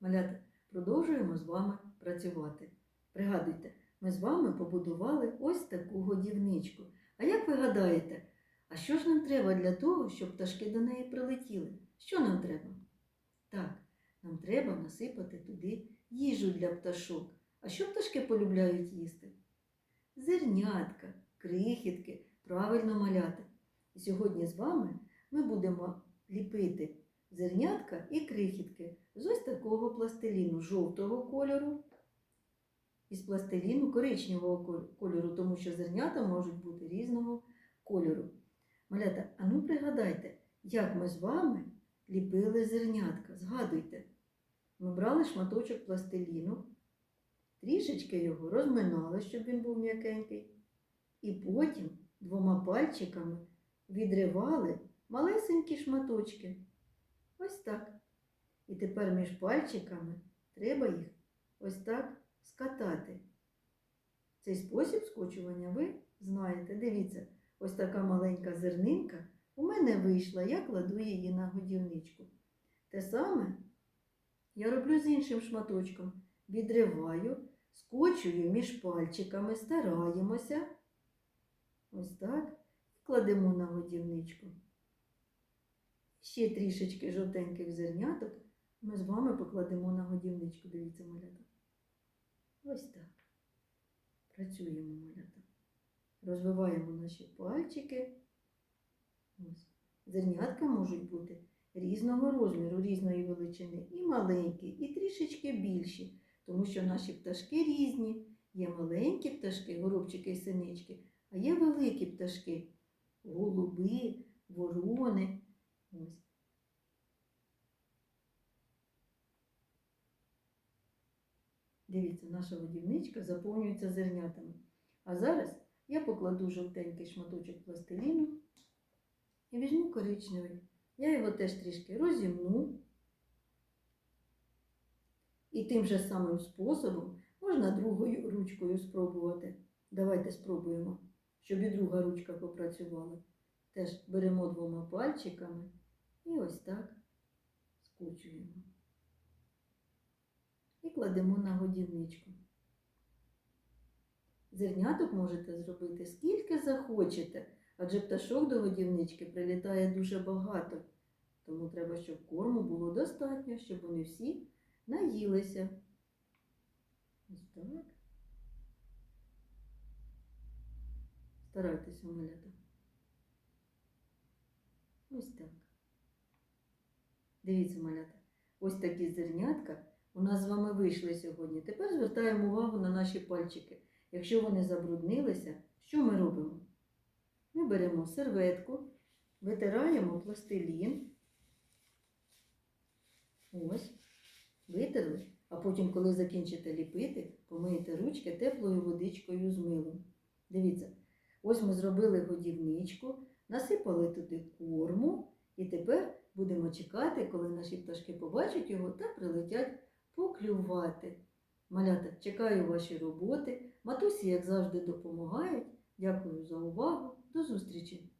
Малята, продовжуємо з вами працювати. Пригадуйте, ми з вами побудували ось таку годівничку. А як ви гадаєте, а що ж нам треба для того, щоб пташки до неї прилетіли? Що нам треба? Так, нам треба насипати туди їжу для пташок. А що пташки полюбляють їсти? Зернятка, крихітки, правильно маляти. І сьогодні з вами ми будемо ліпити зернятка і крихітки з ось такого пластиліну жовтого кольору і з пластиліну коричневого кольору, тому що зернята можуть бути різного кольору. Малята, а ну пригадайте, як ми з вами ліпили зернятка. Згадуйте, ми брали шматочок пластиліну, трішечки його розминали, щоб він був м'якенький, і потім двома пальчиками відривали малесенькі шматочки. Ось так. І тепер між пальчиками треба їх ось так скатати. Цей спосіб скочування ви знаєте. Дивіться, ось така маленька зернинка у мене вийшла, я кладу її на годівничку. Те саме я роблю з іншим шматочком. Відриваю, скочую між пальчиками, стараємося. Ось так. Кладемо на годівничку. Ще трішечки жовтеньких зерняток ми з вами покладемо на годівничку. Дивіться, малята. Ось так. Працюємо, малята. Розвиваємо наші пальчики. Ось. Зернятка можуть бути різного розміру, різної величини, і маленькі, і трішечки більші, тому що наші пташки різні. Є маленькі пташки, горобчики і синички, а є великі пташки, голуби, ворони. Ось. Дивіться, наша годівничка заповнюється зернятами. А зараз я покладу жовтенький шматочок пластиліну і візьму коричневий. Я його теж трішки розімну. І тим же самим способом можна другою ручкою спробувати. Давайте спробуємо, щоб і друга ручка попрацювала. Теж беремо двома пальчиками і ось так скручуємо. Кладемо на годівничку. Зерняток можете зробити скільки захочете, адже пташок до годівнички прилітає дуже багато. Тому треба, щоб корму було достатньо, щоб вони всі наїлися. Ось так. Старайтеся, малята. Ось так. Дивіться, малята. Ось такі зернятка у нас з вами вийшли сьогодні. Тепер звертаємо увагу на наші пальчики. Якщо вони забруднилися, що ми робимо? Ми беремо серветку, витираємо пластилін. Ось, витерли, а потім, коли закінчите ліпити, помиєте ручки теплою водичкою з милом. Дивіться, ось ми зробили годівничку, насипали туди корму, і тепер будемо чекати, коли наші пташки побачать його та прилетять поклювати. Малята, чекаю ваші роботи. Матусі, як завжди, допомагають. Дякую за увагу. До зустрічі!